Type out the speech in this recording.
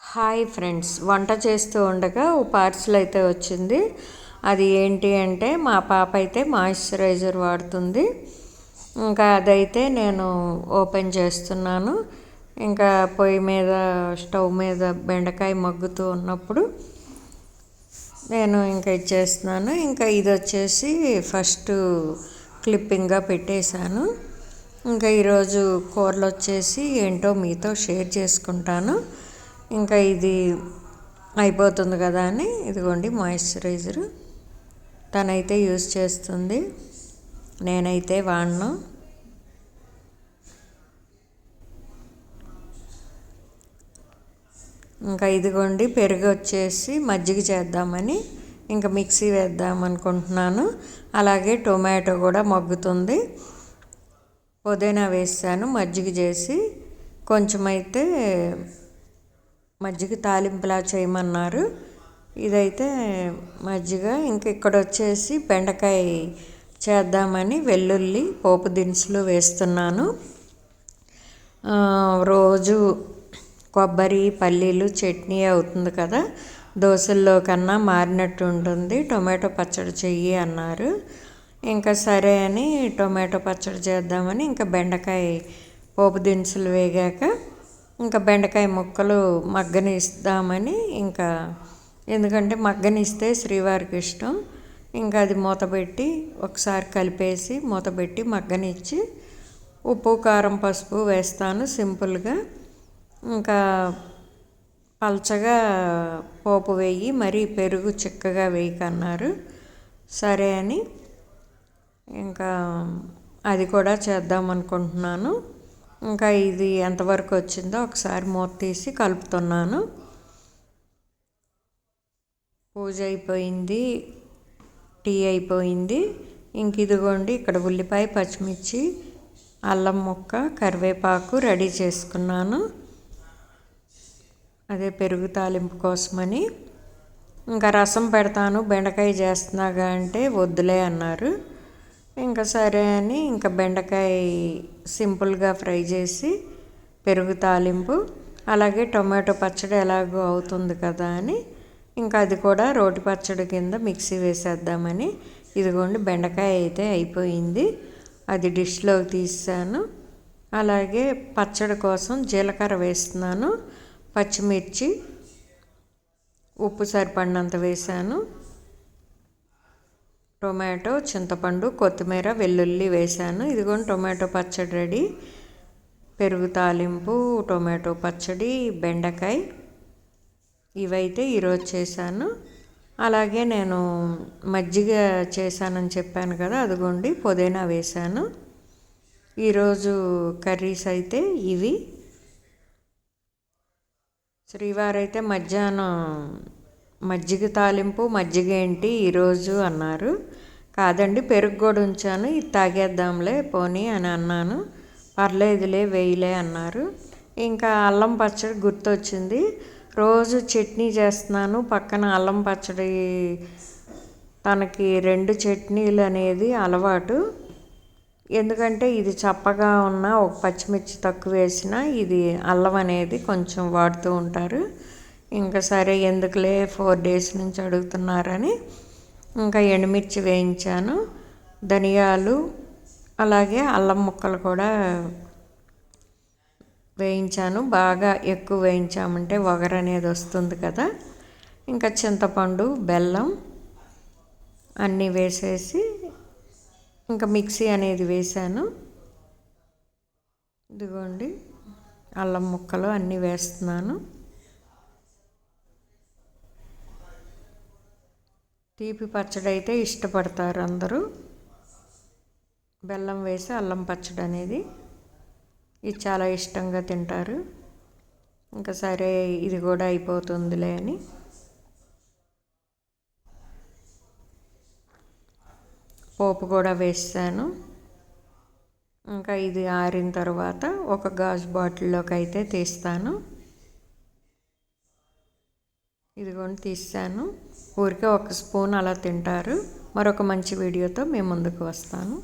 Hi friends. వంట చేస్తూ ఉండగా ఓ పార్సిల్ అయితే వచ్చింది. అది ఏంటి అంటే మా పాప అయితే మాయిశ్చరైజర్ వాడుతుంది. ఇంకా అదైతే నేను ఓపెన్ చేస్తున్నాను. ఇంకా పొయ్యి మీద స్టవ్ మీద బెండకాయ మగ్గుతూ ఉన్నప్పుడు నేను ఇంకా ఇచ్చేస్తున్నాను ఇంకా ఇది వచ్చేసి ఫస్ట్ క్లిప్పింగ్గా పెట్టేశాను. ఇంకా ఈరోజు కూరలు వచ్చేసి ఏంటో మీతో షేర్ చేసుకుంటాను. ఇంకా ఇది అయిపోతుంది కదా అని ఇదిగోండి మాయిశ్చరైజర్ తనైతే యూస్ చేస్తుంది. నేనైతే వాడను. ఇంకా ఇదిగోండి పెరుగు వచ్చేసి మజ్జిగ చేద్దామని ఇంకా మిక్సీ వేద్దాం అనుకుంటున్నాను. అలాగే టొమాటో కూడా మగ్గుతుంది. పుదీనా వేసాను మజ్జిగ చేసి కొంచెం అయితే మజ్జిగ తాలింపులా చేయమన్నారు. ఇదైతే మజ్జిగ ఇంక ఇక్కడ వచ్చేసి బెండకాయ చేద్దామని వెల్లుల్లి పోపు దినుసులు వేస్తున్నాను. రోజు కొబ్బరి పల్లీలు చట్నీ అవుతుంది కదా. దోశల్లో కన్నా మారినట్టు ఉంటుంది. టొమాటో పచ్చడి చెయ్యి అన్నారు. ఇంకా సరే అని టొమాటో పచ్చడి చేద్దామని ఇంకా బెండకాయ పోపు దినుసులు వేగాక ఇంకా బెండకాయ ముక్కలు మగ్గనిస్తామని ఇంకా ఎందుకంటే మగ్గనిస్తే శ్రీవారికి ఇష్టం. ఇంకా అది మూతపెట్టి ఒకసారి కలిపేసి మూతపెట్టి మగ్గనిచ్చి ఉప్పు కారం పసుపు వేస్తాను సింపుల్గా. ఇంకా పల్చగా పోపు వేయి మరీ పెరుగు చిక్కగా వేయకన్నారు. సరే అని ఇంకా అది కూడా చేద్దాం అనుకుంటున్నాను. ఇంకా ఇది ఎంతవరకు వచ్చిందో ఒకసారి మూత తీసి కలుపుతున్నాను. పూజ అయిపోయింది టీ అయిపోయింది. ఇంక ఇదిగోండి ఇక్కడ ఉల్లిపాయ పచ్చిమిర్చి అల్లం ముక్క కరివేపాకు రెడీ చేసుకున్నాను. అదే పెరుగు తాలింపు కోసమని. ఇంకా రసం పెడతాను బెండకాయ చేస్తున్నాగా అంటే వద్దులే అన్నారు. ఇంకా సరే అని ఇంకా బెండకాయ సింపుల్గా ఫ్రై చేసి పెరుగు తాలింపు అలాగే టొమాటో పచ్చడి ఎలాగో అవుతుంది కదా అని ఇంకా అది కూడా రోటి పచ్చడి కింద మిక్సీ వేసేద్దామని. ఇదిగోండి బెండకాయ అయితే అయిపోయింది. అది డిష్లోకి తీసాను. అలాగే పచ్చడి కోసం జీలకర్ర వేస్తున్నాను. పచ్చిమిర్చి ఉప్పు సరిపడినంత వేసాను. టొమాటో చింతపండు కొత్తిమీర వెల్లుల్లి వేసాను ఇదిగోండి టొమాటో పచ్చడి రెడీ. పెరుగు తాలింపు టొమాటో పచ్చడి బెండకాయ ఇవైతే ఈరోజు చేశాను. అలాగే నేను మజ్జిగ చేశానని చెప్పాను కదా అదిగోండి పుదీనా వేశాను. ఈరోజు కర్రీస్ అయితే ఇవి. శ్రీవారైతే మధ్యాహ్నం మజ్జిగ తాలింపు మజ్జిగ ఏంటి ఈరోజు అన్నారు. కాదండి పెరుగు కూడా ఉంచాను. ఇది తాగేద్దాంలే పోనీ అని అన్నాను. పర్లేదులే వేయలే అన్నారు. ఇంకా అల్లం పచ్చడి గుర్తొచ్చింది. రోజు చట్నీ చేస్తున్నాను. పక్కన అల్లం పచ్చడి తనకి రెండు చట్నీలు అనేది అలవాటు. ఎందుకంటే ఇది చప్పగా ఉన్న ఒక పచ్చిమిర్చి తక్కువ వేసిన ఇది అల్లం అనేది కొంచెం వాడుతూ ఉంటారు. ఇంకా సరే ఎందుకులే ఫోర్ డేస్ నుంచి అడుగుతున్నారని ఇంకా ఎండుమిర్చి వేయించాను ధనియాలు అలాగే అల్లం ముక్కలు కూడా వేయించాను. బాగా ఎక్కువ వేయించామంటే వగర అనేది వస్తుంది కదా. ఇంకా చింతపండు బెల్లం అన్నీ వేసేసి ఇంకా మిక్సీ అనేది వేసాను ఇదిగోండి అల్లం ముక్కలు అన్నీ వేస్తున్నాను. తీపి పచ్చడి అయితే ఇష్టపడతారు అందరూ. బెల్లం వేసి అల్లం పచ్చడి అనేది ఇది చాలా ఇష్టంగా తింటారు. ఇంకా సరే ఇది కూడా అయిపోతుందిలే అని. పోపు కూడా వేసాను. ఇంకా ఇది ఆరిన తర్వాత ఒక గాజు బాటిల్లోకి అయితే తీస్తాను. ఇదిగోండి తీసాను. ఊరికే ఒక స్పూన్ అలా తింటారు. మరొక మంచి వీడియోతో మేము ముందుకు వస్తాను.